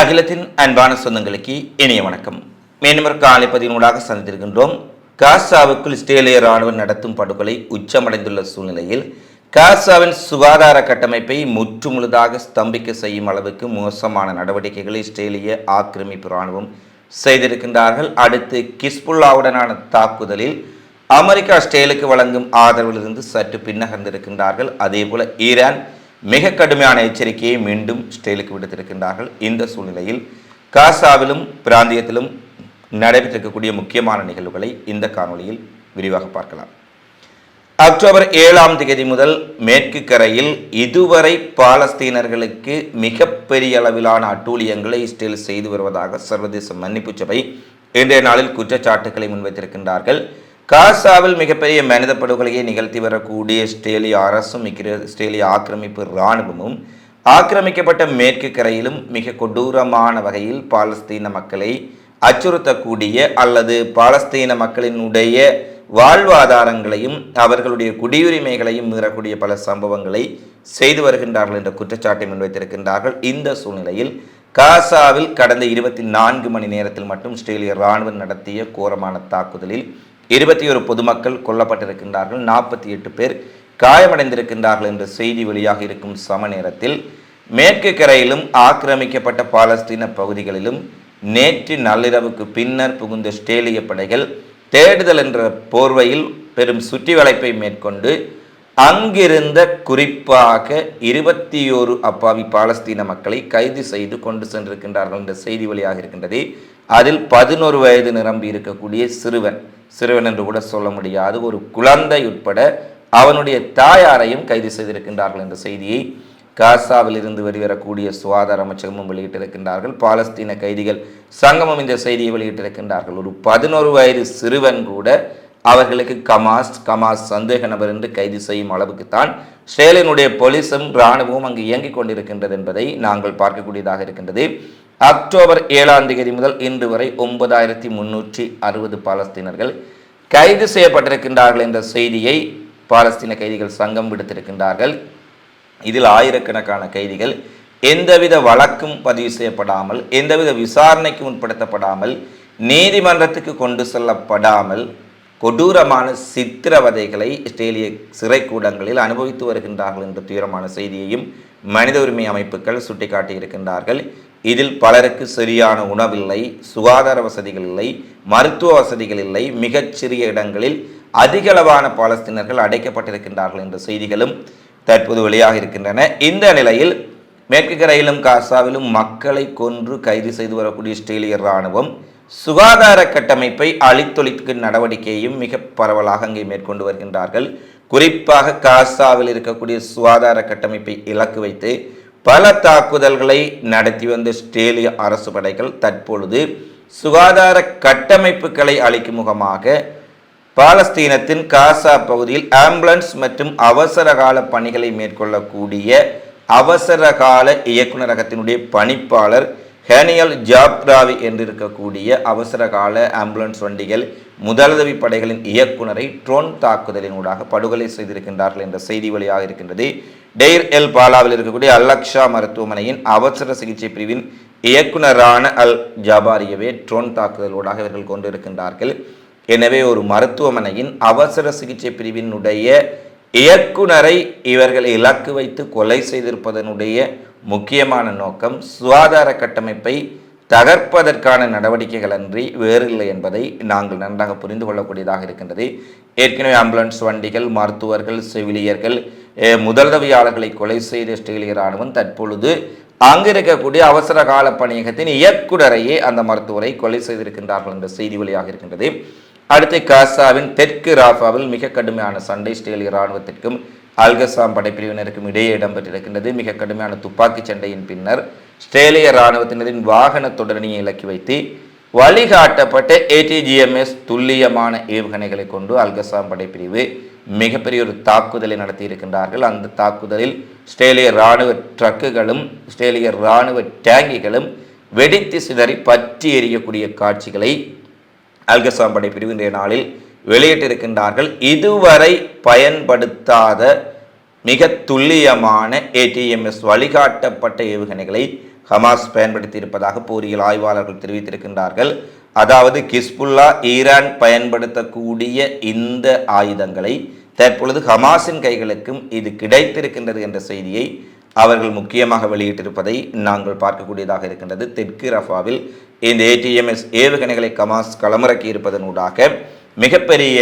அகிலத்தின் அன்பான சொந்தங்களுக்கு இனிய வணக்கம். மேலும் ஒரு காலை பதினூடாக சந்தித்திருக்கின்றோம். காசாவுக்குள் இஸ்ரேலிய ராணுவம் நடத்தும் படுகொலை உச்சமடைந்துள்ள சூழ்நிலையில் காசாவின் சுகாதார கட்டமைப்பை முற்றுமுழுதாக ஸ்தம்பிக்க செய்யும் அளவுக்கு மோசமான நடவடிக்கைகளை இஸ்ரேலிய ஆக்கிரமிப்பு ராணுவம் செய்திருக்கின்றார்கள். அடுத்து கிஸ்புல்லாவுடனான தாக்குதலில் அமெரிக்கா இஸ்ரேலுக்கு வழங்கும் ஆதரவிலிருந்து சற்று பின்னகர்ந்திருக்கின்றார்கள். அதேபோல ஈரான் மிக கடுமையான எச்சரிக்கையை மீண்டும் இஸ்ரேலுக்கு விடுத்திருக்கின்றார்கள். இந்த சூழ்நிலையில் காசாவிலும் பிராந்தியத்திலும் நடைபெற்றிருக்கக்கூடிய முக்கியமான நிகழ்வுகளை இந்த காணொளியில் விரிவாக பார்க்கலாம். அக்டோபர் ஏழாம் தேதி முதல் மேற்கு கரையில் இதுவரை பாலஸ்தீனர்களுக்கு மிகப்பெரிய அளவிலான அட்டூழியங்களை இஸ்ரேல் செய்து வருவதாக சர்வதேச மன்னிப்பு சபை இன்றைய நாளில் குற்றச்சாட்டுக்களை முன்வைத்திருக்கின்றார்கள். காசாவில் மிகப்பெரிய மனித படுகொலையை நிகழ்த்தி வரக்கூடிய இஸ்ரேலிய அரசும் மிக இஸ்ரேலிய ஆக்கிரமிப்பு இராணுவமும் ஆக்கிரமிக்கப்பட்ட மேற்கு கரையிலும் மிக கொடூரமான வகையில் பாலஸ்தீன மக்களை அச்சுறுத்தக்கூடிய அல்லது பாலஸ்தீன மக்களினுடைய வாழ்வாதாரங்களையும் அவர்களுடைய குடியுரிமைகளையும் மீறக்கூடிய பல சம்பவங்களை செய்து வருகின்றார்கள் என்ற குற்றச்சாட்டை முன்வைத்திருக்கின்றார்கள். இந்த சூழ்நிலையில் காசாவில் கடந்த இருபத்தி நான்கு மணி நேரத்தில் மட்டும் இஸ்ரேலிய இராணுவம் நடத்திய கோரமான தாக்குதலில் இருபத்தி ஒரு பொதுமக்கள் கொல்லப்பட்டிருக்கின்றார்கள். நாற்பத்தி எட்டு பேர் காயமடைந்திருக்கின்றார்கள் என்ற செய்தி வெளியாக இருக்கும் சம நேரத்தில் மேற்கு கரையிலும் ஆக்கிரமிக்கப்பட்ட பாலஸ்தீன பகுதிகளிலும் நேற்று நள்ளிரவுக்கு பின்னர் புகுந்த ஸ்டேலிய படைகள் தேடுதல் என்ற போர்வையில் பெரும் சுற்றி வளைப்பை மேற்கொண்டு அங்கிருந்த குறிப்பாக இருபத்தி ஓரு அப்பாவி பாலஸ்தீன மக்களை கைது செய்து கொண்டு சென்றிருக்கின்றார்கள் என்ற செய்தி வழியாக இருக்கின்றது அதில் பதினோரு வயது நிரம்பி இருக்கக்கூடிய சிறுவன். சிறுவன் என்று கூட சொல்ல முடியாது. ஒரு குழந்தை உட்பட அவனுடைய தாயாரையும் கைது செய்திருக்கின்றார்கள் என்ற செய்தியை காசாவில் இருந்து வெளிவரக்கூடிய சுகாதார அமைச்சகமும் வெளியிட்டிருக்கின்றார்கள். பாலஸ்தீன கைதிகள் சங்கமும் இந்த செய்தியை வெளியிட்டிருக்கின்றார்கள். ஒரு பதினோரு வயது சிறுவன் கூட அவர்களுக்கு கமாஸ் கமாஸ் சந்தேக நபர் என்று கைது செய்யும் அளவுக்குத்தான் ஸ்ரேலினுடைய போலீஸும் இராணுவமும் அங்கு இயங்கிக் கொண்டிருக்கின்றது என்பதை நாங்கள் பார்க்கக்கூடியதாக இருக்கின்றது. அக்டோபர் ஏழாம் தேதி முதல் இன்று வரை ஒன்பதாயிரத்தி முன்னூற்றி அறுபது பாலஸ்தீனர்கள் கைது செய்யப்பட்டிருக்கின்றார்கள் என்ற செய்தியை பாலஸ்தீன கைதிகள் சங்கம் விடுத்திருக்கின்றார்கள். இதில் ஆயிரக்கணக்கான கைதிகள் எந்தவித வழக்கும் பதிவு செய்யப்படாமல் எந்தவித விசாரணைக்கு உட்படுத்தப்படாமல் நீதிமன்றத்துக்கு கொண்டு செல்லப்படாமல் கொடூரமான சித்திரவதைகளை இஸ்ரேலிய சிறைக்கூடங்களில் அனுபவித்து வருகின்றார்கள் என்ற தீவிரமான செய்தியையும் மனித உரிமை அமைப்புகள் சுட்டிக்காட்டியிருக்கின்றார்கள். இதில் பலருக்கு சரியான உணவில்லை சுகாதார வசதிகள் இல்லை மருத்துவ வசதிகள் இல்லை. மிகச்சிறிய இடங்களில் அதிகளவான பாலஸ்தீனர்கள் அடைக்கப்பட்டிருக்கின்றார்கள் என்ற செய்திகளும் தற்போது வெளியாக இருக்கின்றன. இந்த நிலையில் மேற்கு கரையிலும் காசாவிலும் மக்களை கொன்று கைது செய்து வரக்கூடிய இஸ்ரேலிய இராணுவம் சுகாதார கட்டமைப்பை அழித்தொழிக்கும் நடவடிக்கையையும் மிக பரவலாக அங்கே மேற்கொண்டு வருகின்றார்கள். குறிப்பாக காசாவில் இருக்கக்கூடிய சுகாதார கட்டமைப்பை இலக்கு வைத்து பல தாக்குதல்களை நடத்தி வந்த ஸ்டேலிய அரசு படைகள் தற்பொழுது சுகாதார கட்டமைப்புகளை அளிக்கும் முகமாக பாலஸ்தீனத்தின் காசா பகுதியில் ஆம்புலன்ஸ் மற்றும் அவசரகால பணிகளை மேற்கொள்ளக்கூடிய அவசரகால இயக்குநரகத்தினுடைய பணிப்பாளர் ஹேனியல் ஜாப்ராவி என்றிருக்கக்கூடிய அவசரகால ஆம்புலன்ஸ் வண்டிகள் முதலுதவி படைகளின் இயக்குனரை ட்ரோன் தாக்குதலினூடாக படுகொலை செய்திருக்கின்றார்கள் என்ற செய்தி வழியாக இருக்கின்றது. டெய்ர் எல் பாலாவில் இருக்கக்கூடிய அல்லக்ஷா மருத்துவமனையின் அவசர சிகிச்சை பிரிவின் இயக்குனரான அல் ஜபாரியவே ட்ரோன் தாக்குதலூடாக இவர்கள் கொண்டிருக்கின்றார்கள். எனவே ஒரு மருத்துவமனையின் அவசர சிகிச்சை பிரிவினுடைய இயக்குனரை இவர்கள் இலக்கு வைத்து கொலை செய்திருப்பதனுடைய முக்கியமான நோக்கம் சுகாதார கட்டமைப்பை தகர்ப்பதற்கான நடவடிக்கைகள் அன்றி வேறில்லை என்பதை நாங்கள் நன்றாக புரிந்து கொள்ளக்கூடியதாக இருக்கின்றது. ஏற்கனவே ஆம்புலன்ஸ் வண்டிகள் மருத்துவர்கள் செவிலியர்கள் முதலுதவியாளர்களை கொலை செய்த இஸ்ரேலிய இராணுவம் தற்பொழுது அங்கு இருக்கக்கூடிய அவசர கால பணியகத்தின் இயக்குனரையே அந்த மருத்துவரை கொலை செய்திருக்கின்றார்கள் என்ற செய்தி வழியாக இருக்கின்றது அடுத்து காசாவின் தெற்கு ராஃபாவில் மிக கடுமையான சண்டை இஸ்ரேலிய இராணுவத்திற்கும் அல்கசாம் படைப்பிரிவினருக்கும் இடையே இடம்பெற்றிருக்கின்றது. மிக கடுமையான துப்பாக்கி சண்டையின் பின்னர் இஸ்ரேலிய இராணுவத்தினரின் வாகன தொடரணியை இலக்கி வைத்து வழிகாட்டப்பட்ட ஏடிஜிஎம்எஸ் துல்லியமான ஏவுகணைகளை கொண்டு அல்கசாம் படைப்பிரிவு மிகப்பெரிய ஒரு தாக்குதலை நடத்தியிருக்கின்றார்கள். அந்த தாக்குதலில் இஸ்ரேலிய இராணுவ ட்ரக்குகளும் இஸ்ரேலிய இராணுவ டேங்கிகளும் வெடித்து சிதறி பற்றி எறியக்கூடிய காட்சிகளை அல்கசாம் படைப்பிரிவு இன்றைய நாளில் வெளியிட்டிருக்கின்றார்கள். இதுவரை பயன்படுத்தாத மிக துல்லியமான ஏடிஎம்எஸ் வழிகாட்டப்பட்ட ஏவுகணைகளை ஹமாஸ் பயன்படுத்தி இருப்பதாக போரியல் ஆய்வாளர்கள் தெரிவித்திருக்கின்றார்கள். அதாவது கிஸ்புல்லா ஈரான் பயன்படுத்தக்கூடிய இந்த ஆயுதங்களை தற்பொழுது ஹமாஸின் கைகளுக்கும் இது கிடைத்திருக்கின்றது என்ற செய்தியை அவர்கள் முக்கியமாக வெளியிட்டிருப்பதை நாங்கள் பார்க்கக்கூடியதாக இருக்கின்றது. தெற்கு ரஃபாவில் இந்த ஏடிஎம்எஸ் ஏவுகணைகளை கமாஸ் களமிறக்கி இருப்பதனூடாக மிகப்பெரிய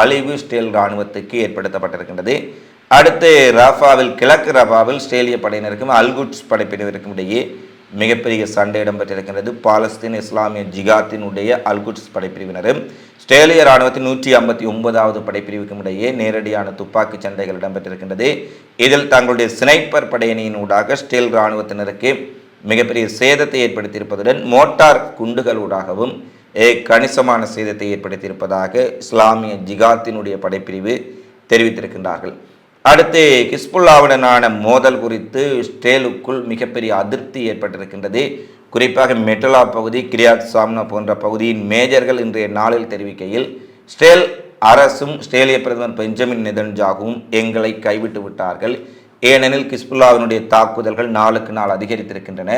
அழிவு ஸ்டேல் இராணுவத்துக்கு ஏற்படுத்தப்பட்டிருக்கின்றது. அடுத்து ரஃபாவில் கிழக்கு ரஃபாவில் ஸ்டேலிய படையினருக்கும் அல்குட்ஸ் படைப்பிரிவிற்கும் இடையே மிகப்பெரிய சண்டை இடம்பெற்றிருக்கின்றது. பாலஸ்தீன் இஸ்லாமிய ஜிகாத்தினுடைய அல்குட்ஸ் படைப்பிரிவினரும் ஸ்டேலிய இராணுவத்தின் நூற்றி ஐம்பத்தி ஒன்பதாவது படைப்பிரிவுக்கும் இடையே நேரடியான துப்பாக்கி சண்டைகள் இடம்பெற்றிருக்கின்றது. இதில் தங்களுடைய ஸ்னைப்பர் படையணியின் ஊடாக ஸ்டேல் இராணுவத்தினருக்கு மிகப்பெரிய சேதத்தை ஏற்படுத்தியிருப்பதுடன் மோட்டார் குண்டுகளூடாகவும் கணிசமான சேதத்தை ஏற்படுத்தியிருப்பதாக இஸ்லாமிய ஜிகாத்தினுடைய படைப்பிரிவு தெரிவித்திருக்கின்றார்கள். அடுத்து ஹிஸ்புல்லாவுடனான மோதல் குறித்து ஸ்டேலுக்குள் மிகப்பெரிய அதிருப்தி ஏற்பட்டிருக்கின்றது. குறிப்பாக மெட்டலா பகுதி கிரியாத் சாம்னா போன்ற பகுதியின் மேஜர்கள் இன்றைய நாளில் தெரிவிக்கையில் ஸ்டேல் அரசும் ஸ்டேலிய பிரதமர் பெஞ்சமின் நெதன்ஜாகவும் எங்களை கைவிட்டு விட்டார்கள். ஏனெனில் கிஸ்புல்லாவினுடைய தாக்குதல்கள் நாளுக்கு நாள் அதிகரித்திருக்கின்றன.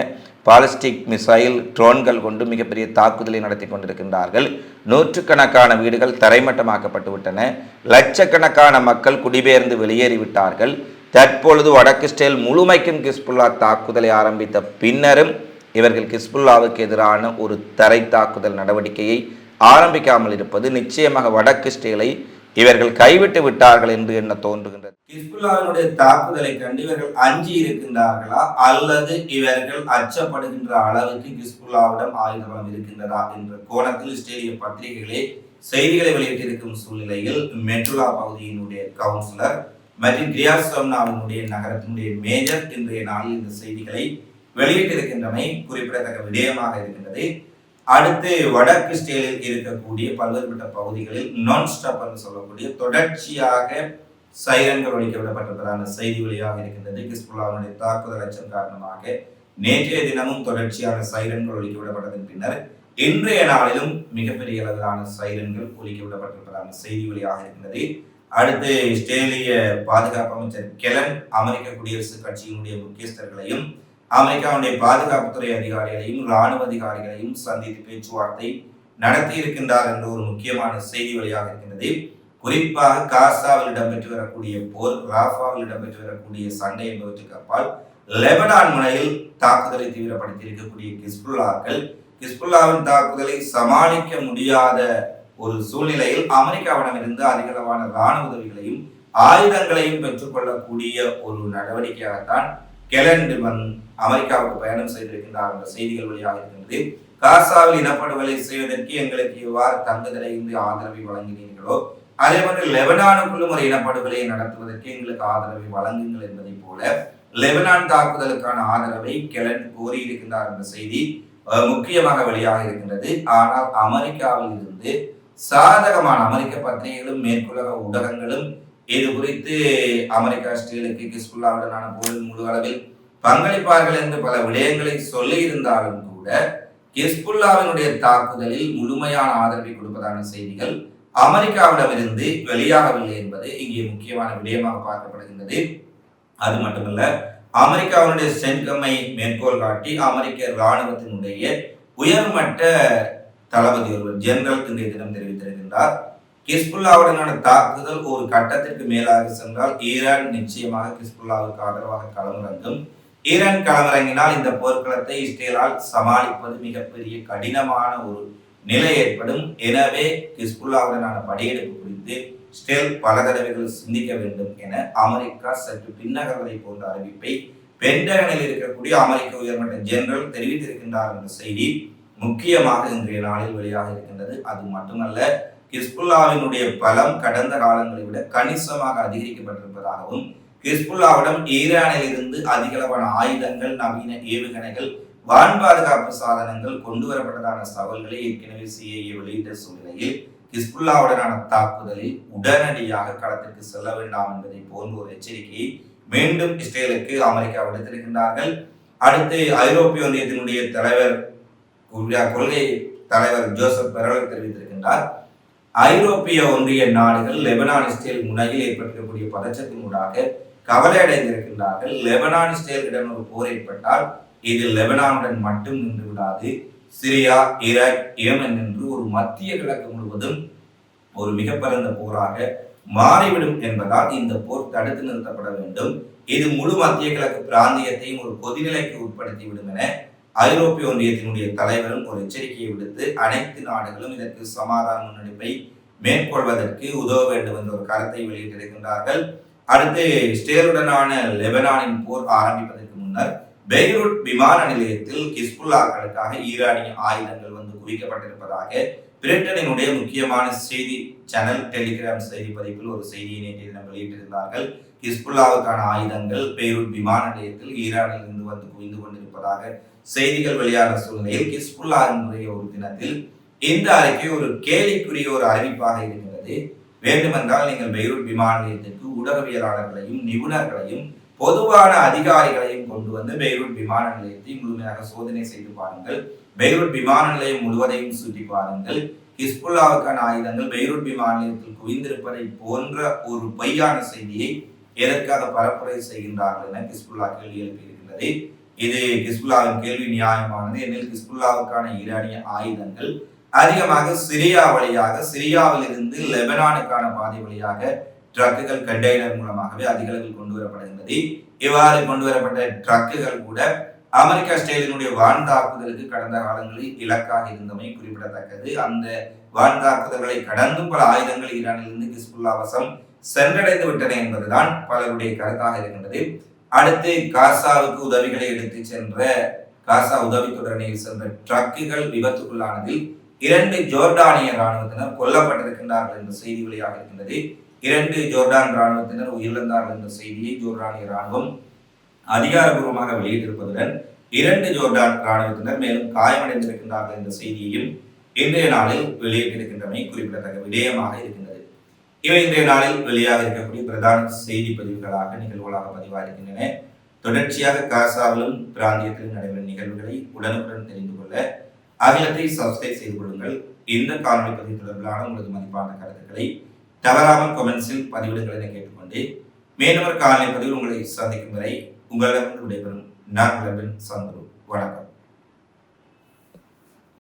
பாலிஸ்டிக் மிசைல் ட்ரோன்கள் கொண்டு மிகப்பெரிய தாக்குதலை நடத்தி கொண்டிருக்கின்றார்கள். நூற்றுக்கணக்கான வீடுகள் தரைமட்டமாக்கப்பட்டு விட்டன லட்சக்கணக்கான மக்கள் குடிபெயர்ந்து வெளியேறிவிட்டார்கள். தற்பொழுது வடக்கு ஸ்டேல் முழுமைக்கும் கிஸ்புல்லா தாக்குதலை ஆரம்பித்த பின்னரும் இவர்கள் கிஸ்புல்லாவுக்கு எதிரான ஒரு தரை தாக்குதல் நடவடிக்கையை ஆரம்பிக்காமல் இருப்பது நிச்சயமாக வடக்கு ஸ்டேலை இவர்கள் கைவிட்டு விட்டார்கள் என்று என்ன தோன்றுகின்றது? ஹிஸ்புல்லாவினுடைய தாக்குதலை கண்டு இவர்கள் அஞ்சி இருக்கின்றார்களா? அல்லது இவர்கள் அச்சப்படுகின்ற அளவுக்கு ஹிஸ்புல்லாவிடம் ஆயுதம் இருக்கின்றதா என்ற கோணத்தில் இஸ்ரேலிய பத்திரிகைகளே செய்திகளை வெளியிட்டிருக்கும் சூழ்நிலையில் மெட்ருலா பகுதியினுடைய கவுன்சிலர் மற்றும் கிரியாசோம்னாவினுடைய நகரத்தினுடைய மேஜர் இன்றைய நாளில் இந்த செய்திகளை வெளியிட்டிருக்கின்றமை குறிப்பிடத்தக்க விடயமாக இருக்கின்றது. அடுத்து வடக்கு ஸ்டேலில் இருக்கக்கூடிய பல்வேறுபட்ட பகுதிகளில் நான் ஸ்டாப் என்று சொல்லக்கூடிய தொடர்ச்சியாக சைரன்கள் ஒழிக்க விடப்பட்டதான செய்தி வழியாக இருக்கின்றது. கிஸ்புல்லாவுடைய தாக்குதல் அச்சம் காரணமாக நேற்றைய தினமும் தொடர்ச்சியான சைரன்கள் ஒழிக்க விடப்பட்டதன் பின்னர் இன்றைய நாளிலும் மிகப்பெரிய அளவிலான சைரன்கள் ஒழிக்க விடப்பட்டிருப்பதான செய்தி வழியாக இருக்கின்றது. அடுத்து இஸ்ரேலிய பாதுகாப்பு அமைச்சர் கெலன் அமெரிக்க குடியரசுக் கட்சியினுடைய முக்கியஸ்தர்களையும் அமெரிக்காவுடைய பாதுகாப்புத்துறை அதிகாரிகளையும் இராணுவ அதிகாரிகளையும் சந்தித்து பேச்சுவார்த்தை நடத்தி இருக்கின்றார் என்ற ஒரு முக்கியமான செய்தி வழியாக இருக்கின்றது. குறிப்பாக காசாவில் இடம்பெற்று வரக்கூடிய போர் ராஃபாவில் இடம்பெற்று வரக்கூடிய சண்டை என்பவற்றுக்கு அப்பால் லெபனான் முனையில் தாக்குதலை தீவிரப்படுத்தி இருக்கக்கூடிய கிஸ்புல்லாக்கள் கிஸ்புல்லாவின் தாக்குதலை சமாளிக்க முடியாத ஒரு சூழ்நிலையில் அமெரிக்காவிடமிருந்து அதிகளவான இராணுவ உதவிகளையும் ஆயுதங்களையும் பெற்றுக்கொள்ளக்கூடிய ஒரு நடவடிக்கையாகத்தான் கெலண்டிமன் அமெரிக்காவுக்கு பயணம் செய்திருக்கின்றார் என்ற செய்திகள் வழியாக இருக்கின்றது. காசாவில் இனப்படுகொலை செய்வதற்கு எங்களுக்கு இவ்வாறு தங்குதலை இன்று ஆதரவை வழங்கினீர்களோ அதே மாதிரி லெபனானுக்குள்ளும் ஒரு இனப்படுகொலையை நடத்துவதற்கு எங்களுக்கு ஆதரவை வழங்குங்கள் என்பதை போல லெபனான் தாக்குதலுக்கான ஆதரவை கெலன் கோரியிருக்கின்றார் என்ற செய்தி முக்கியமாக வெளியாக இருக்கின்றது. ஆனால் அமெரிக்காவில் இருந்து சாதகமான அமெரிக்க பத்திரிகைகளும் மேற்குலக ஊடகங்களும் இது குறித்து அமெரிக்கா ஸ்டீலுக்கு கிஸ்புல்லாவுடனான போரில் முழு அளவில் பங்களிப்பார்கள் என்று பல விடயங்களை சொல்லி இருந்தாலும் கூட கிஸ்புல்லாவினுடைய தாக்குதலில் முழுமையான ஆதரவை கொடுப்பதான செய்திகள் அமெரிக்காவிடமிருந்து வெளியாகவில்லை என்பது இங்கே முக்கியமான விடயமாக பார்க்கப்படுகின்றது. அது மட்டுமல்ல அமெரிக்காவினுடைய சென்கம்மை மேற்கோள் காட்டி அமெரிக்க இராணுவத்தினுடைய உயர்மட்ட தளபதி ஒருவர் ஜெனரல் இன்றைய தினம் தெரிவித்திருக்கின்றார். கிஸ்புல்லாவுடனான தாக்குதல் ஒரு கட்டத்திற்கு மேலாக சென்றால் ஈரான் நிச்சயமாக கிஸ்புல்லாவுக்கு ஆதரவாக களமிறங்கும். ஈரான் களமிறங்கினால் இந்த போர்க்களத்தை இஸ்ரேலால் சமாளிப்பது மிகப்பெரிய கடினமான ஒரு நிலை ஏற்படும். எனவே கிஸ்புல்லாவுடனான படையெடுப்பு குறித்து ஸ்டேல் பல தடவைகள் சிந்திக்க வேண்டும் என அமெரிக்கா சற்று பின்னகர்வதை போன்ற அறிவிப்பை பென்டகனில் இருக்கக்கூடிய அமெரிக்க உயர்மட்ட ஜெனரல் தெரிவித்திருக்கின்றார் என்ற செய்தி முக்கியமாக இன்றைய நாளில் வெளியாக இருக்கின்றது. அது மட்டுமல்ல கிஸ்புல்லாவினுடைய பலம் கடந்த காலங்களை விட கணிசமாக அதிகரிக்கப்பட்டிருப்பதாகவும் ஹிஸ்புல்லாவிடம் ஈரானில் இருந்து அதிகளவான ஆயுதங்கள் நவீன ஏவுகணைகள் வான் பாதுகாப்பு சாதனங்கள் கொண்டு வரப்பட்டதான சவால்களை ஏற்கனவே சிஐஏ வெளியிட்ட சூழ்நிலையில் ஹிஸ்புல்லாவுடனான தாக்குதலில் உடனடியாக களத்திற்கு செல்ல வேண்டாம் என்பதை போன்ற ஒரு எச்சரிக்கையை மீண்டும் இஸ்ரேலுக்கு அமெரிக்கா விடுத்திருக்கின்றார்கள். அடுத்து ஐரோப்பிய ஒன்றியத்தினுடைய தலைவர் கொள்கை தலைவர் ஜோசப் பெரலர் தெரிவித்திருக்கின்றார். ஐரோப்பிய ஒன்றிய நாடுகள் லெபனான் இஸ்ரேல் முனையில் ஏற்பட்டிருக்கக்கூடிய பதற்றத்தினூடாக கவலை அடைந்திருக்கின்றார்கள் லெபனான் இஸ்ரேலிடம் ஒரு போர் ஏற்பட்டால் இது லெபனானுடன் மட்டும் நின்று விடாது. சிரியா ஈராக் ஏமன் என்று ஒரு மத்திய கிழக்கு முழுவதும் ஒரு மிக பரந்த போராக மாறிவிடும் என்பதால் இந்த போர் தடுத்து நிறுத்தப்பட வேண்டும். இது முழு மத்திய கிழக்கு பிராந்தியத்தையும் ஒரு கொதிநிலைக்கு உட்படுத்திவிடும் என ஐரோப்பிய ஒன்றியத்தினுடைய தலைவரும் ஒரு எச்சரிக்கையை விடுத்து அனைத்து நாடுகளும் இதற்கு சமாதான முன்னெடுப்பை மேற்கொள்வதற்கு உதவ வேண்டும் என்ற ஒரு கருத்தை வெளியிட்டிருக்கின்றார்கள். அடுத்து இஸ்ரேலுடனான லெபனானின் போர் ஆரம்பிப்பதற்கு முன்னர் பெய்ரூட் விமான நிலையத்தில் கிஸ்புல்லாக்களுக்காக ஈரானிய ஆயுதங்கள் வந்து குவிக்கப்பட்டிருப்பதாக பிரிட்டனினுடைய முக்கியமான செய்தி சேனல் டெலிகிராம் செய்தி பதிப்பில் ஒரு செய்தியை நேற்று தினம் வெளியிட்டிருந்தார்கள். ஹிஸ்புல்லாவுக்கான ஆயுதங்கள் பெய்ரூட் விமான நிலையத்தில் ஈரானில் இருந்து வந்து குவிந்து கொண்டிருப்பதாக செய்திகள் வெளியான சூழ்நிலையில் ஹிஸ்புல்லா இன்றைய ஒரு தினத்தில் இந்த அறிக்கை ஒரு கேலிக்குரிய ஒரு அறிவிப்பாக இருக்கிறது வேண்டுமென்றால் நீங்கள் பெய்ரூட் விமான நிலையத்திற்கு ஊடகவியலாளர்களையும் நிபுணர்களையும் பொதுவான அதிகாரிகளையும் கொண்டு வந்து பெய்ரூட் விமான நிலையத்தை முழுமையாக சோதனை செய்து பாருங்கள். பெய்ரூட் விமான நிலையம் முழுவதையும் சுற்றி பாருங்கள். ஹிஸ்புல்லாவுக்கான ஆயுதங்கள் பெய்ரூட் விமான நிலையத்தில் குவிந்திருப்பதை போன்ற ஒரு பொய்யான செய்தியை எதற்காக பரப்புரை செய்கின்றார்கள் என ஹிஸ்புல்லா கேள்வி எழுப்பியிருக்கிறது இது ஹிஸ்புல்லாவின் கேள்வி நியாயமானது. எனில் ஹிஸ்புல்லாவுக்கான ஈரானிய ஆயுதங்கள் அதிகமாக சிரியா வழியாக சிரியாவிலிருந்து லெபனானுக்கான பாதை வழியாக ட்ரக்குகள் கண்டெய்னர் மூலமாகவே அதிக அளவில் கொண்டு வரப்படுகின்றது. இவ்வாறு கொண்டு வரப்பட்ட ட்ரக்குகள் கூட அமெரிக்கா ஸ்டேலினுடைய வான் தாக்குதலுக்கு கடந்த காலங்களில் இலக்காக இருந்தமை குறிப்பிடத்தக்கது. அந்த வான் தாக்குதல்களை கடந்தும் பல ஆயுதங்கள் ஈரானிலிருந்து கிஸ்புல்லா வசம் சென்றடைந்து விட்டன என்பதுதான் பலருடைய கருத்தாக இருக்கின்றது. அடுத்து காசாவுக்கு உதவிகளை எடுத்து சென்ற காசா உதவி தொடரணியில் சென்ற ட்ரக்குகள் விபத்துக்குள்ளானதில் இரண்டு ஜோர்டானிய ராணுவத்தினர் கொல்லப்பட்டிருக்கின்றார்கள் என்ற செய்தி வெளியாக இருக்கின்றது. இரண்டு ஜோர்டான் இராணுவத்தினர் உயிரிழந்தார்கள் என்ற செய்தியை ஜோர்டானிய ராணுவம் அதிகாரபூர்வமாக வெளியிட்டிருப்பதுடன் இரண்டு ஜோர்டான் இராணுவத்தினர் மேலும் காயமடைந்திருக்கின்றார்கள் என்ற செய்தியையும் இன்றைய நாளில் வெளியிட்டிருக்கின்றமை குறிப்பிடத்தக்க விடயமாக இருக்கின்றது. இவை இன்றைய நாளில் வெளியாக இருக்கக்கூடிய பிரதான செய்தி பதிவுகளாக நிகழ்வுகளாக பதிவாக இருக்கின்றன தொடர்ச்சியாக காசாவிலும் பிராந்தியத்திலும் நடைபெறும் நிகழ்வுகளை உடனுக்குடன் தெரிந்து கொள்ள அகிலத்தை சப்ஸ்கிரைப் செய்து கொள்ளுங்கள். இந்த காணொலி பதிவு தொடர்பிலான உங்களது மதிப்பான கருத்துக்களை தவறாமல் கமெண்ட்ஸில் பதிவிடுங்கள் என கேட்டுக்கொண்டு மேலும் ஒரு காலை பதிவில் உங்களை சந்திக்கும் வரை உங்களிடம் விடைபெறும் நான் சந்துரு வணக்கம்.